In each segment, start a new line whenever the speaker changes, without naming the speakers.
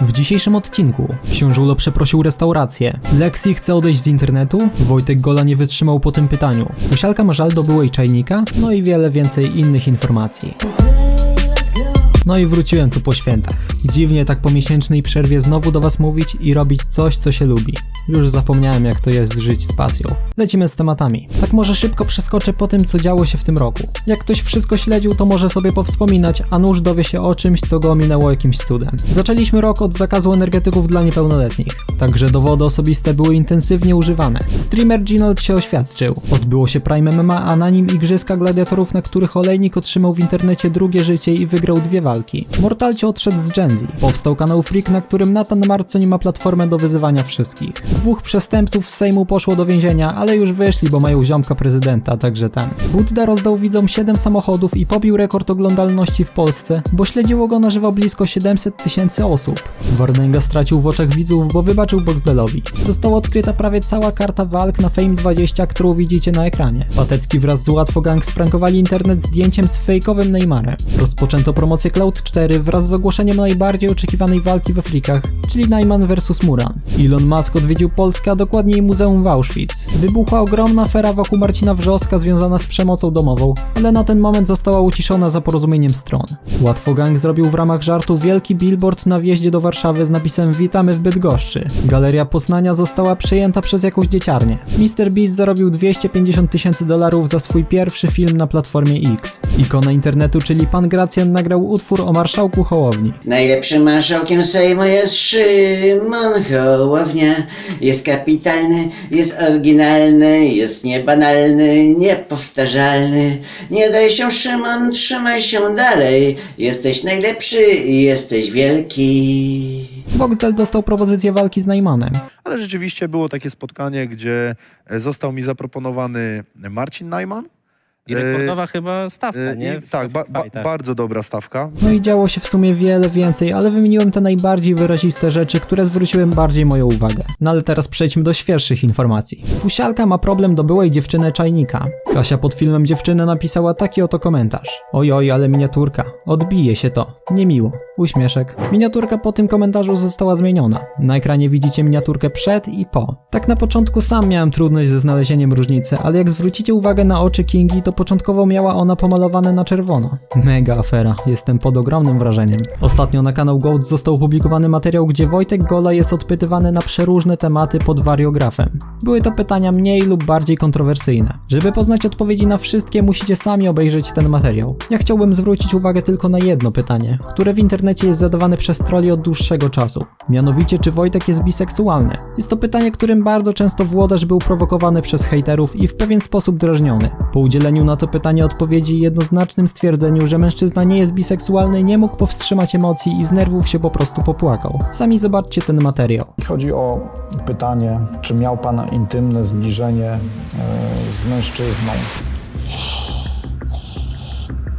W dzisiejszym odcinku Książulo przeprosił restaurację, Lexi chce odejść z internetu, Wojtek Gola nie wytrzymał po tym pytaniu, Fusialka ma żal do byłej czajnika, no i wiele więcej innych informacji. No i wróciłem tu po świętach. Dziwnie tak po miesięcznej przerwie znowu do was mówić i robić coś, co się lubi. Już zapomniałem jak to jest żyć z pasją. Lecimy z tematami. Tak może szybko przeskoczę po tym, co działo się w tym roku. Jak ktoś wszystko śledził, to może sobie powspominać, a nóż dowie się o czymś, co go ominęło jakimś cudem. Zaczęliśmy rok od zakazu energetyków dla niepełnoletnich. Także dowody osobiste były intensywnie używane. Streamer Ginold się oświadczył. Odbyło się Prime MMA, a na nim igrzyska gladiatorów, na których olejnik otrzymał w internecie drugie życie i wygrał dwie walki. Mortalcie odszedł z Gen Z. Powstał kanał Freak, na którym Nathan Marconi ma platformę do wyzywania wszystkich. Dwóch przestępców z Sejmu poszło do więzienia, ale już wyszli, bo mają ziomka prezydenta, także ten. Budda rozdał widzom 7 samochodów i pobił rekord oglądalności w Polsce, bo śledziło go na żywo blisko 700 tysięcy osób. Wardęga stracił w oczach widzów, bo wybaczył Boxdelowi. Została odkryta prawie cała karta walk na Fame 20, którą widzicie na ekranie. Patecki wraz z Łatwo Gang sprankowali internet zdjęciem z fejkowym Neymarem. Rozpoczęto promocję Cloud 4 wraz z ogłoszeniem najbardziej oczekiwanej walki we frikach, czyli Najman vs Muran. Elon Musk odwiedził Polskę, a dokładniej Muzeum w Auschwitz. Wybuchła ogromna afera wokół Marcina Wrzoska związana z przemocą domową, ale na ten moment została uciszona za porozumieniem stron. Łatwo Gang zrobił w ramach żartu wielki billboard na wjeździe do Warszawy z napisem Witamy w Bydgoszczy. Galeria Poznania została przejęta przez jakąś dzieciarnię. Mr. Beast zarobił 250 tysięcy dolarów za swój pierwszy film na platformie X. Ikona internetu, czyli Pan Gracjan nagrał utwór o marszałku Hołowni.
Najlepszym marszałkiem Sejmu jest Szymon Hołownia. Jest kapitalny, jest oryginalny, jest niebanalny, niepowtarzalny. Nie daj się Szymon, trzymaj się dalej. Jesteś najlepszy, jesteś wielki.
Boxdel dostał propozycję walki z Najmanem.
Ale rzeczywiście było takie spotkanie, gdzie e, został mi zaproponowany Marcin Najman.
I rekordowa chyba stawka,
E,
nie? W-
tak,
w
ba, ba,
fightach.
bardzo dobra stawka.
No i działo się w sumie wiele więcej, ale wymieniłem te najbardziej wyraziste rzeczy, które zwróciły bardziej moją uwagę. No ale teraz przejdźmy do świeższych informacji. Fusialka ma problem do byłej dziewczyny Czajnika. Kasia pod filmem dziewczyny napisała taki oto komentarz. Oj, oj, ale miniaturka. Odbije się to. Niemiło. Uśmieszek. Miniaturka po tym komentarzu została zmieniona. Na ekranie widzicie miniaturkę przed i po. Tak na początku sam miałem trudność ze znalezieniem różnicy, ale jak zwrócicie uwagę na oczy Kingi, to początkowo miała ona pomalowane na czerwono. Mega afera, jestem pod ogromnym wrażeniem. Ostatnio na kanał Goat został opublikowany materiał, gdzie Wojtek Gola jest odpytywany na przeróżne tematy pod wariografem. Były to pytania mniej lub bardziej kontrowersyjne. Żeby poznać odpowiedzi na wszystkie, musicie sami obejrzeć ten materiał. Ja chciałbym zwrócić uwagę tylko na jedno pytanie, które w internecie jest zadawane przez troli od dłuższego czasu. Mianowicie, czy Wojtek jest biseksualny? Jest to pytanie, którym bardzo często włodarz był prowokowany przez hejterów i w pewien sposób drażniony. Po udzieleniu na to pytanie odpowiedzi jednoznacznym stwierdzeniu, że mężczyzna nie jest biseksualny, nie mógł powstrzymać emocji i z nerwów się po prostu popłakał. Sami zobaczcie ten materiał.
Chodzi o pytanie, czy miał Pan intymne zbliżenie e, z mężczyzną?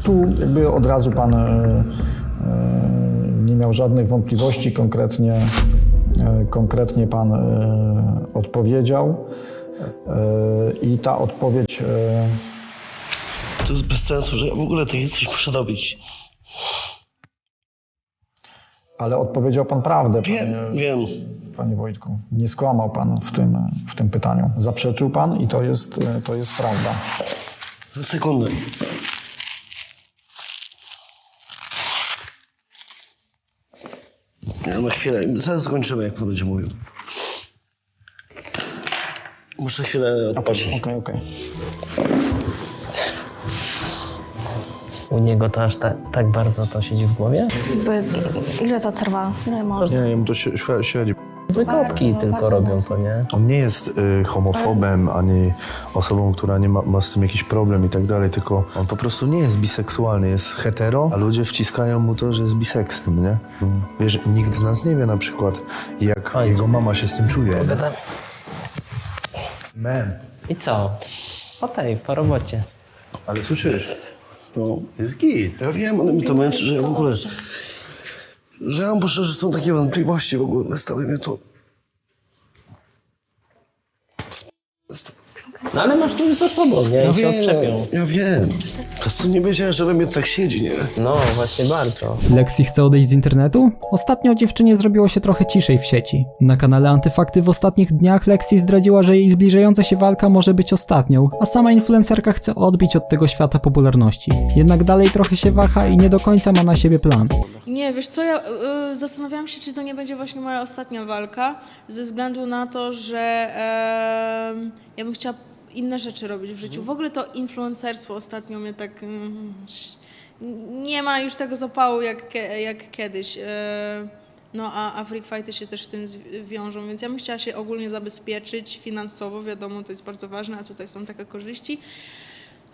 Tu jakby od razu Pan e, nie miał żadnych wątpliwości, konkretnie, e, konkretnie Pan e, odpowiedział e, i ta odpowiedź
To jest bez sensu, że ja w ogóle takie coś muszę robić.
ale odpowiedział Pan prawdę,
Wiem,
panie,
wiem.
panie Wojtku. Nie skłamał Pan w tym, w tym pytaniu. Zaprzeczył Pan i to jest, to jest prawda.
Sekundę. Ja na chwilę, zaraz skończymy, jak pan będzie mówił. Muszę chwilę odpocząć.
Okej, okej.
U niego to aż ta, tak bardzo to siedzi w głowie?
Jakby, ile to trwa? Ile może?
Nie, jemu to się, średzi.
Wykopki
Bardzo,
tylko
bardzo
robią to, nie?
On nie jest y, homofobem, ani osobą, która nie ma, ma z tym jakiś problem i tak dalej, tylko on po prostu nie jest biseksualny, jest hetero, a ludzie wciskają mu to, że jest biseksem, nie? Wiesz, nikt z nas nie wie na przykład, jak
Oj.
jego mama się z tym czuje.
Pogadam.
Man,
I co? Po tej, po robocie.
ale słyszysz,
No,
jest git.
ja wiem, ale mi to męczy, że ja w ogóle... Że ja mam po że są takie wątpliwości w ogóle, stale mnie to... To-
No ale masz to już za sobą, nie?
Ja
I się
wiem, ja wiem. Po prostu nie wiedziałem, że we mnie tak siedzi, nie?
No, właśnie bardzo.
Lexi chce odejść z internetu? Ostatnio dziewczynie zrobiło się trochę ciszej w sieci. Na kanale Antyfakty w ostatnich dniach Lexi zdradziła, że jej zbliżająca się walka może być ostatnią, a sama influencerka chce odbić od tego świata popularności. Jednak dalej trochę się waha i nie do końca ma na siebie plan.
Nie, wiesz co, ja y, zastanawiałam się, czy to nie będzie właśnie moja ostatnia walka, ze względu na to, że em, ja bym chciała inne rzeczy robić w życiu. W ogóle to influencerstwo ostatnio mnie tak... mm, nie ma już tego zapału jak, kie- jak kiedyś. e, No a, a freak fighty się też z tym zwi- wiążą, więc ja bym chciała się ogólnie zabezpieczyć finansowo, wiadomo, to jest bardzo ważne, a tutaj są takie korzyści.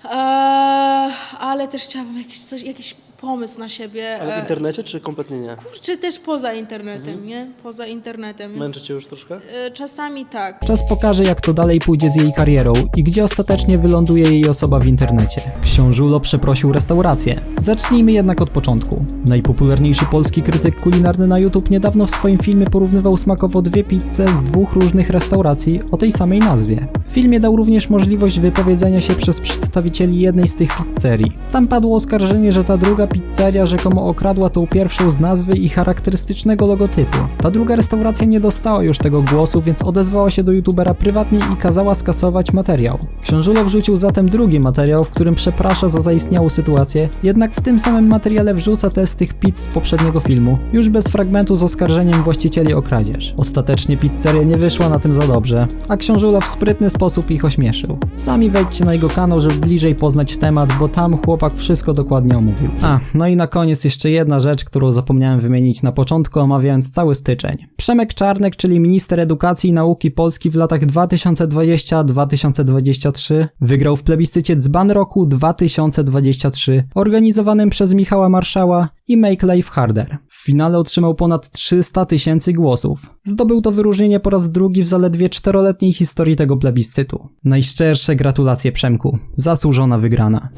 Eee, ale też chciałabym jakiś, coś, jakiś pomysł na siebie.
Ale w
e,
internecie czy kompletnie nie?
Kurczę, też poza internetem, nie? Poza internetem. Więc,
Męczy cię już troszkę?
e, czasami tak.
Czas pokaże, jak to dalej pójdzie z jej karierą i gdzie ostatecznie wyląduje jej osoba w internecie. Książulo przeprosił restaurację. Zacznijmy jednak od początku. Najpopularniejszy polski krytyk kulinarny na YouTube niedawno w swoim filmie porównywał smakowo dwie pizze z dwóch różnych restauracji o tej samej nazwie. W filmie dał również możliwość wypowiedzenia się przez przedstawicieli jednej z tych pizzerii. Tam padło oskarżenie, że ta druga pizzeria rzekomo okradła tą pierwszą z nazwy i charakterystycznego logotypu. Ta druga restauracja nie dostała już tego głosu, więc odezwała się do youtubera prywatnie i kazała skasować materiał. Książulo wrzucił zatem drugi materiał, w którym przeprasza za zaistniałą sytuację, jednak w tym samym materiale wrzuca test tych pizz z poprzedniego filmu, już bez fragmentu z oskarżeniem właścicieli o kradzież. Ostatecznie pizzeria nie wyszła na tym za dobrze, a Książulo w sprytny sposób ich ośmieszył. Sami wejdźcie na jego kanał, żeby bliżej poznać temat, bo tam chłopak wszystko dokładnie omówił. A, no i na koniec jeszcze jedna rzecz, którą zapomniałem wymienić na początku, omawiając cały styczeń. Przemek Czarnek, czyli minister edukacji i nauki Polski w latach 2020-2023, wygrał w plebiscycie Dzban Roku 2023, organizowanym przez Michała Marszała i Make Life Harder. W finale otrzymał ponad 300 tysięcy głosów. Zdobył to wyróżnienie po raz drugi w zaledwie czteroletniej historii tego plebiscytu. Najszczersze gratulacje Przemku. Zasłużona wygrana.